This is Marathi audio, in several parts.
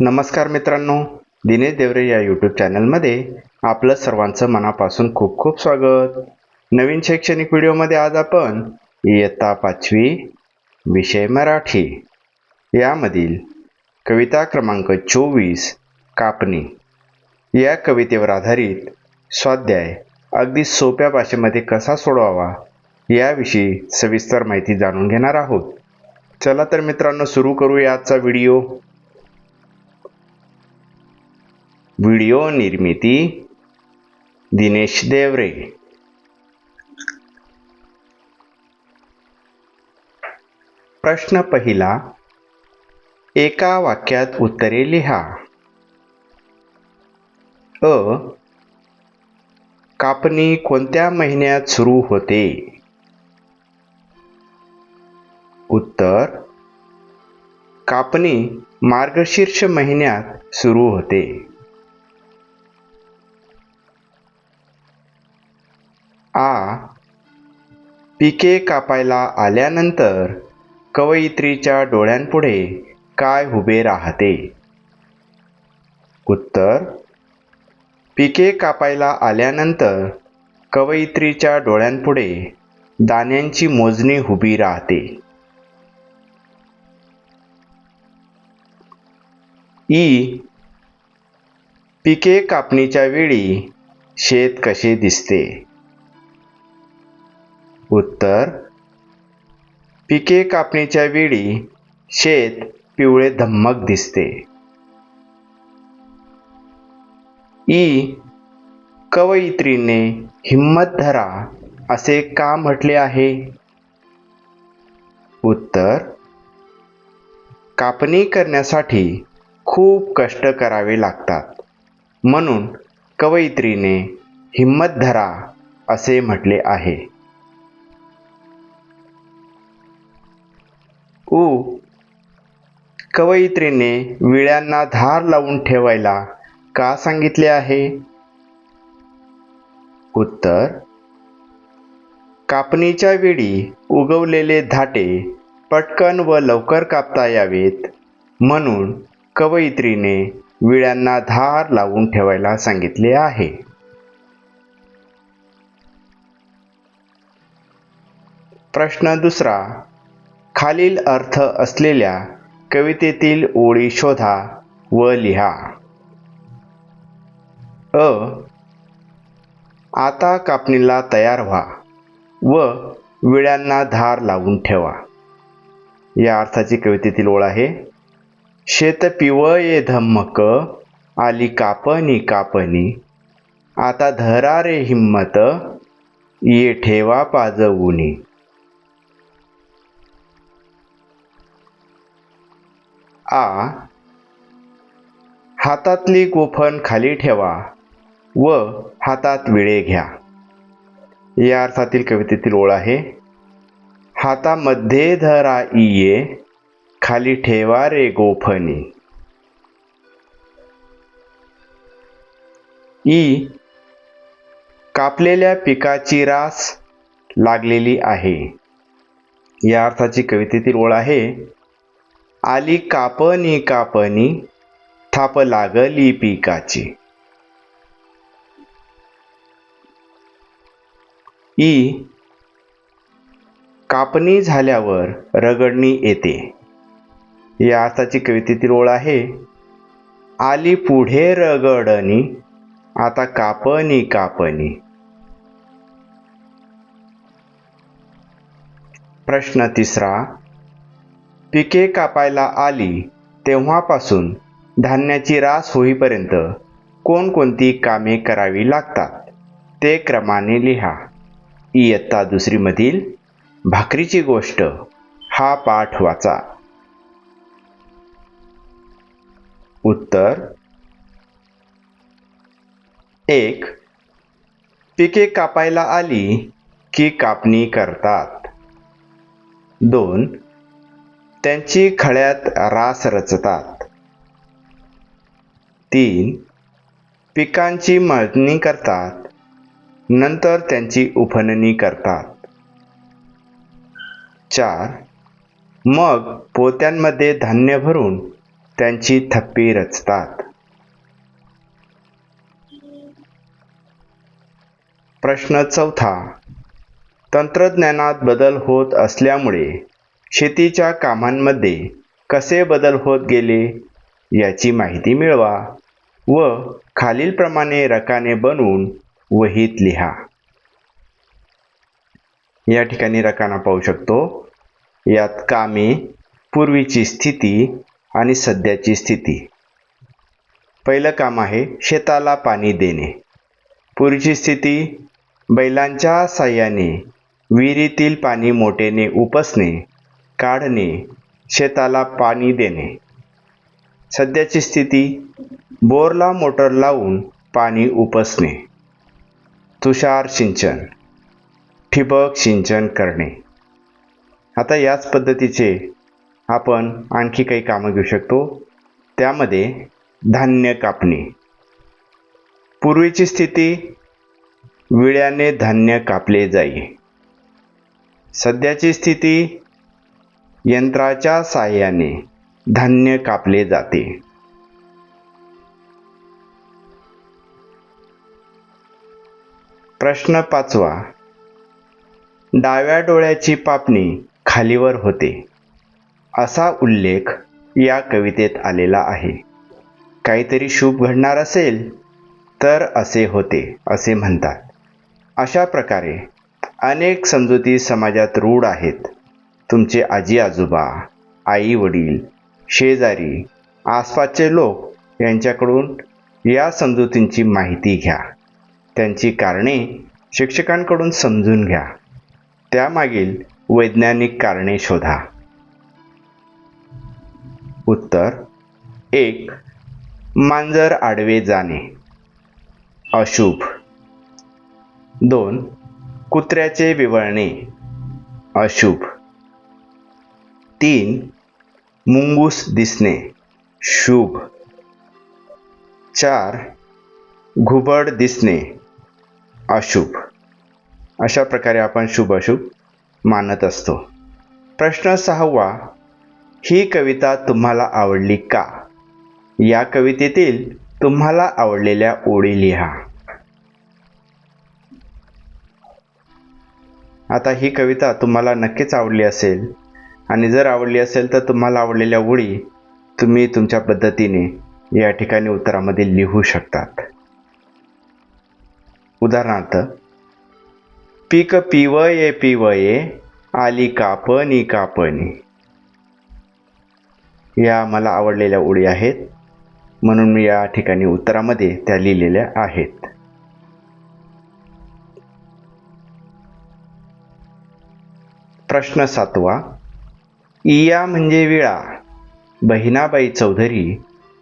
नमस्कार मित्रांनो दिनेश देवरे या यूट्यूब चॅनलमध्ये आपलं सर्वांचं मनापासून खूप खूप स्वागत. नवीन शैक्षणिक व्हिडिओमध्ये आज आपण इयत्ता पाचवी विषय मराठी. यामधील कविता क्रमांक चोवीस कापणी. या कवितेवर आधारित स्वाध्याय अगदी सोप्या भाषेमध्ये कसा सोडवावा याविषयी सविस्तर माहिती जाणून घेणार आहोत. चला तर मित्रांनो सुरू करूया आजचा व्हिडिओ. व्हिडिओ निर्मिती दिनेश देवरे. प्रश्न पहिला एका वाक्यात उत्तरे लिहा. अ कापणी कोणत्या महिन्यात सुरू होते? उत्तर कापणी मार्गशीर्ष महिन्यात सुरू होते. आ. पिके कापायला आल्यानंतर कवयित्रीच्या डोळ्यांपुढे काय उभे राहते? उत्तर पिके कापायला आल्यानंतर कवयित्रीच्या डोळ्यांपुढे दाण्यांची मोजणी उभी राहते. ई. पिके कापणीच्या वेळी शेत कसे दिसते? उत्तर. पिके कापणीच्या वेळी शेत पिवळे धम्मक दिसते. ई. कवयित्रीने हिम्मत धरा असे का म्हटले आहे? उत्तर. कापणी करण्यासाठी खूप कष्ट करावे लागतात. म्हणून कवयित्रीने हिम्मत धरा असे म्हटले आहे. उ. कवयित्रीने विळ्यांना धार लावून ठेवायला का सांगितले आहे? उत्तर कापणीच्या वेळी उगवलेले धाटे पटकन व लवकर कापता यावेत म्हणून कवयित्रीने विळ्यांना धार लावून ठेवायला सांगितले आहे. प्रश्न दुसरा खालील अर्थ असलेल्या कवितेतील ओळी शोधा व लिहा. अ. आता कापणीला तयार व्हा व विळ्यांना धार लावून ठेवा. या अर्थाची कवितेतील ओळ आहे शेत पिवये धम्मक आली कापणी कापणी. आता धरा रे हिम्मत ये ठेवा पाजवुनी. आ. हातातली गोफण खाली ठेवा व हातात विळे घ्या. या अर्थातील कवितेतील ओळ आहे हातामध्ये धरा इये खाली ठेवा रे गोफणी ई. कापलेल्या पिकाची रास लागलेली आहे. या अर्थाची कवितेतील ओळ आहे आली कापणी कापणी थाप लागली पिकाची. ई. कापणी झाल्यावर रगडणी येते. या आताची कवितेतील ओळ आहे. आली पुढे रगडणी आता कापणी कापणी. प्रश्न तिसरा पिके कापायला आली तेव्हापासून धान्याची रास होईपर्यंत कोणकोणती कामे करावी लागतात ते क्रमाने लिहा. इयत्ता दुसरीमधील भाकरीची गोष्ट हा पाठ वाचा. उत्तर एक पिके कापायला आली की कापणी करतात. दोन त्यांची खळ्यात रास रचतात. तीन पिकांची मळणी करतात. नंतर त्यांची उफणणी करतात. चार मग पोत्यांमध्ये धान्य भरून त्यांची थप्पी रचतात. प्रश्न चौथा तंत्रज्ञानात बदल होत असल्यामुळे शेतीच्या कामांमध्ये कसे बदल होत गेले याची माहिती मिळवा व खालीलप्रमाणे रकाने बनवून वहीत लिहा. या ठिकाणी रकाना पाहू शकतो. यात कामे पूर्वीची स्थिती आणि सध्याची स्थिती. पहिलं काम आहे शेताला पाणी देणे. पूर्वीची स्थिती बैलांच्या साह्याने विहिरीतील पाणी मोठेने उपसणे काढणे शेताला पाणी देणे. सध्याची स्थिती बोरला मोटर लावून पाणी उपसणे. तुषार सिंचन ठिबक सिंचन करणे. आता याच पद्धतीचे आपण आणखी काही कामं घेऊ शकतो. त्यामध्ये धान्य कापणे. पूर्वीची स्थिती विळ्याने धान्य कापले जाई. सध्याची स्थिती यंत्राच्या साहाय्याने धान्य कापले जाते. प्रश्न पाचवा. डाव्या डोळ्याची पापणी खालीवर होते. असा उल्लेख या कवितेत आलेला आहे. काहीतरी शुभ घडणार असेल तर असे होते असे म्हणतात. अशा प्रकारे अनेक समजुती समाजात रूढ आहेत. तुमचे आजी आजोबा आई वडील शेजारी आसपासचे लोक यांच्याकडून या समजुतींची माहिती घ्या. त्यांची कारणे शिक्षकांकडून समजून घ्या. त्यामागील वैज्ञानिक कारणे शोधा. उत्तर एक मांजर आडवे जाणे. अशुभ. दोन कुत्र्याचे विवळणे. अशुभ. तीन मुंगूस दिसणे. शुभ. चार घुबड दिसणे. अशुभ. अशा प्रकारे आपण शुभ अशुभ मानत असतो. प्रश्न सहावा ही कविता तुम्हाला आवडली का? या कवितेतील तुम्हाला आवडलेल्या ओळी लिहा. आता ही कविता तुम्हाला नक्कीच आवडली असेल. आणि जर आवडली असेल तर तुम्हाला आवडलेल्या ओळी तुम्ही तुमच्या पद्धतीने या ठिकाणी उत्तरामध्ये लिहू शकतात. उदाहरणार्थ पीक पिवये पिवये आली कापणी कापणी. या मला आवडलेल्या ओळी आहेत. म्हणून मी या ठिकाणी उत्तरामध्ये त्या लिहिलेल्या आहेत. प्रश्न सातवा इया म्हणजे विळा. बहिणाबाई चौधरी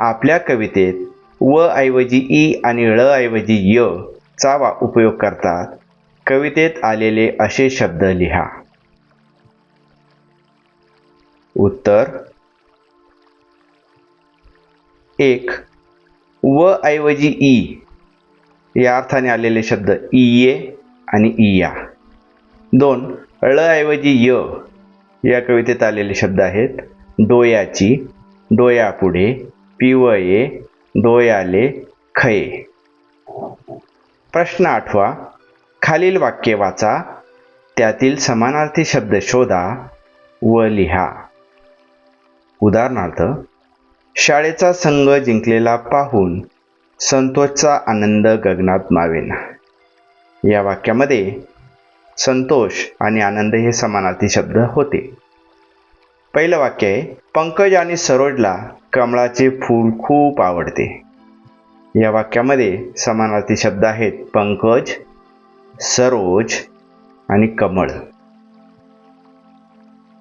आपल्या कवितेत व ऐवजी ई आणि ळ ऐवजी य चा वा उपयोग करतात. कवितेत आलेले असे शब्द लिहा. उत्तर एक व ऐवजी ई. या अर्थाने आलेले शब्द इये आणि इया दोन ळ ऐवजी य. या कवितेत आलेले शब्द आहेत डोयाची डोयापुढे पिवये डोयाले खये. प्रश्न आठवा खालील वाक्य वाचा त्यातील समानार्थी शब्द शोधा व लिहा. उदाहरणार्थ शाळेचा संघ जिंकलेला पाहून संतोषचा आनंद गगनात मावेना. या वाक्यामध्ये संतोष आणि आनंद हे समानार्थी शब्द होते. पहिलं वाक्य आहे पंकज आणि सरोजला कमळाचे फूल खूप आवडते. या वाक्यामध्ये समानार्थी शब्द आहेत पंकज सरोज आणि कमळ.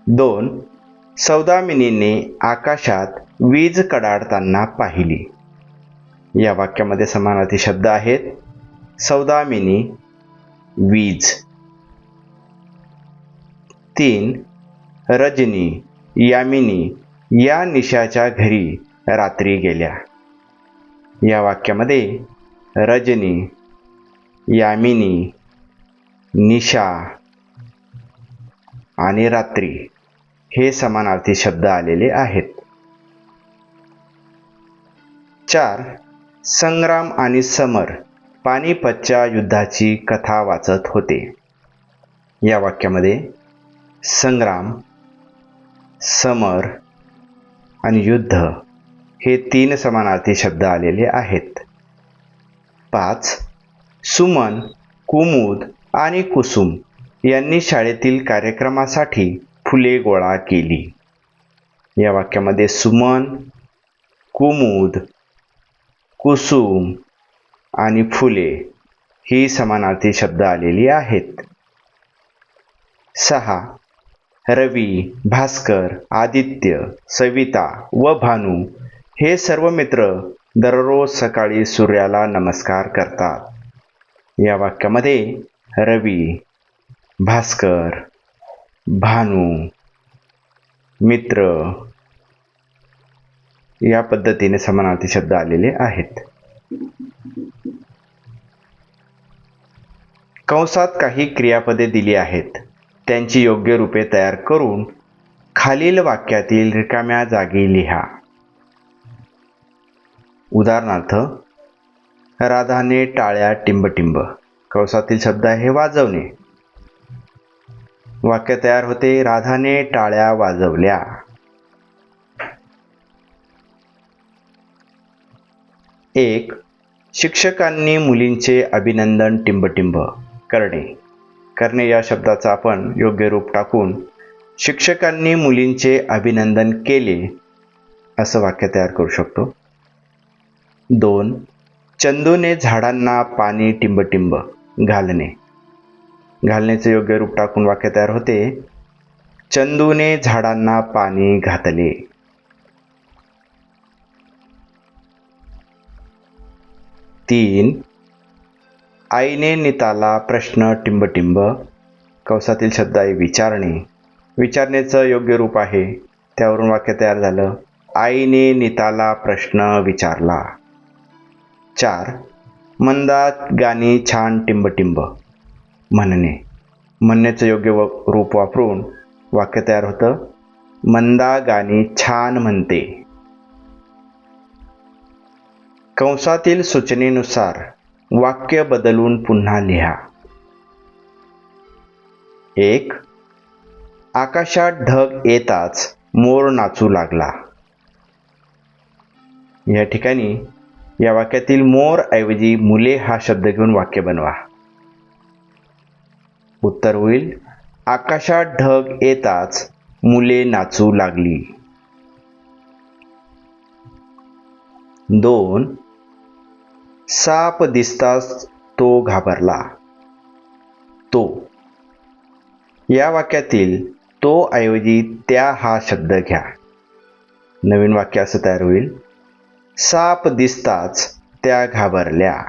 दोन सौदामिनीने आकाशात वीज कडाडताना पाहिली. या वाक्यामध्ये समानार्थी शब्द आहेत सौदामिनी वीज. तीन रजनी यामिनी या निशाच्या घरी रात्री गेल्या. या वाक्यामध्ये रजनी यामिनी निशा आणि रात्री हे समानार्थी शब्द आलेले आहेत. चार संग्राम आणि समर पानिपतच्या युद्धाची कथा वाचत होते. या वाक्यामध्ये संग्राम समर आणि युद्ध हे तीन समानार्थी शब्द आलेले आहेत. पाच सुमन कुमुद आणि कुसुम यांनी शाळेतील कार्यक्रमासाठी फुले गोळा केली. या वाक्यामध्ये सुमन कुमुद कुसुम आणि फुले ही समानार्थी शब्द आलेली आहेत. सहा रवी भास्कर आदित्य सविता व भानू हे सर्व मित्र दररोज सकाळी सूर्याला नमस्कार करतात. या वाक्यामध्ये रवी भास्कर भानू मित्र या पद्धतीने समानार्थी शब्द आलेले आहेत. कंसात काही क्रियापदे दिली आहेत. त्यांची योग्य रूपे तयार करून खालील वाक्यातील रिकाम्या जागी लिहा. उदाहरणार्थ राधाने टाळ्या टिंबटिंब. कंसातील शब्द आहे वाजवणे. वाक्य तयार होते राधाने टाळ्या वाजवल्या. एक शिक्षकांनी मुलींचे अभिनंदन टिंबटिंब करणे. करणे या शब्दाचा आपण योग्य रूप टाकून शिक्षकांनी मुलींचे अभिनंदन केले असं वाक्य तयार करू शकतो. दोन चंदूने झाडांना पाणी टिंबटिंब घालणे. घालण्याचे योग्य रूप टाकून वाक्य तयार होते. चंदूने झाडांना पाणी घातले. तीन आईने निताला प्रश्न टिंबटिंब कंसातील शब्द आहे विचारणे. विचारण्याचं योग्य रूप आहे. त्यावरून वाक्य तयार झालं. आईने नीताला प्रश्न विचारला. चार. मंदात गाणी छान टिंबटिंब. म्हणणे. म्हणण्याचं योग्य व रूप वापरून वाक्य तयार होतं. मंदा गाणी छान म्हणते. कंसातील सूचनेनुसार वाक्य बदलून पुन्हा लिहा. एक आकाशात ढग येताच मोर नाचू लागला. या ठिकाणी या वाक्यातील मोर ऐवजी मुले हा शब्द घेऊन वाक्य बनवा. उत्तर होईल आकाशात ढग येताच मुले नाचू लागली. दोन साप दिसताच तो घाबरला. तो. या वाक्यातील तो ऐवजी त्या हा शब्द घ्या. नवीन वाक्य असं तयार होईल. साप दिसताच त्या घाबरल्या.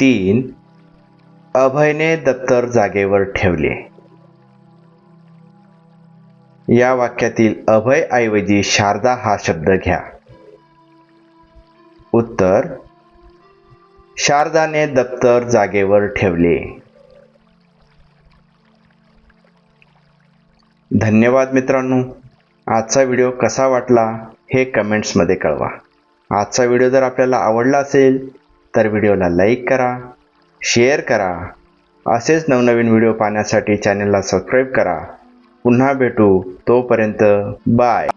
तीन. अभयने दप्तर जागेवर ठेवले. या वाक्यातील अभय ऐवजी शारदा हा शब्द घ्या. उत्तर. शारदाने दप्तर जागेवर ठेवले. धन्यवाद मित्रांनो. आजचा व्हिडिओ कसा वाटला हे कमेंट्समध्ये कळवा. आजचा व्हिडिओ जर आपल्याला आवडला असेल तर व्हिडिओला लाईक करा शेअर करा. असेच नवनवीन व्हिडिओ पाहण्यासाठी चॅनलला सबस्क्राईब करा. पुन्हा भेटू तोपर्यंत बाय